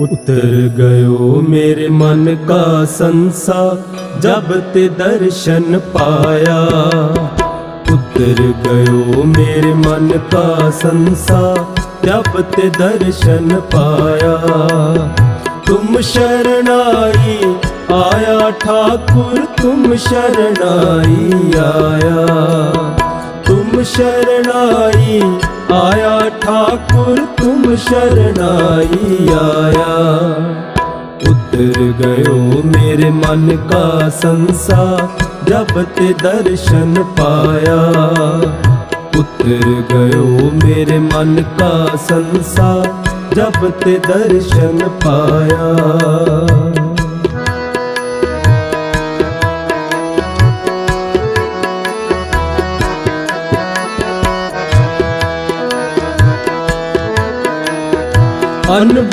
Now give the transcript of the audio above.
उतर गयो मेरे मन का संसा जब ते दर्शन पाया उतर गयो मेरे मन का संसा जब ते दर्शन पाया तुम शरणाई आया ठाकुर तुम शरणाई आया तुम शरणाई आया ठाकुर तुम शरणाई आया उतर गयो मेरे मन का संसार जब ते दर्शन पाया उतर गयो मेरे मन का संसार जब ते दर्शन पाया अनबो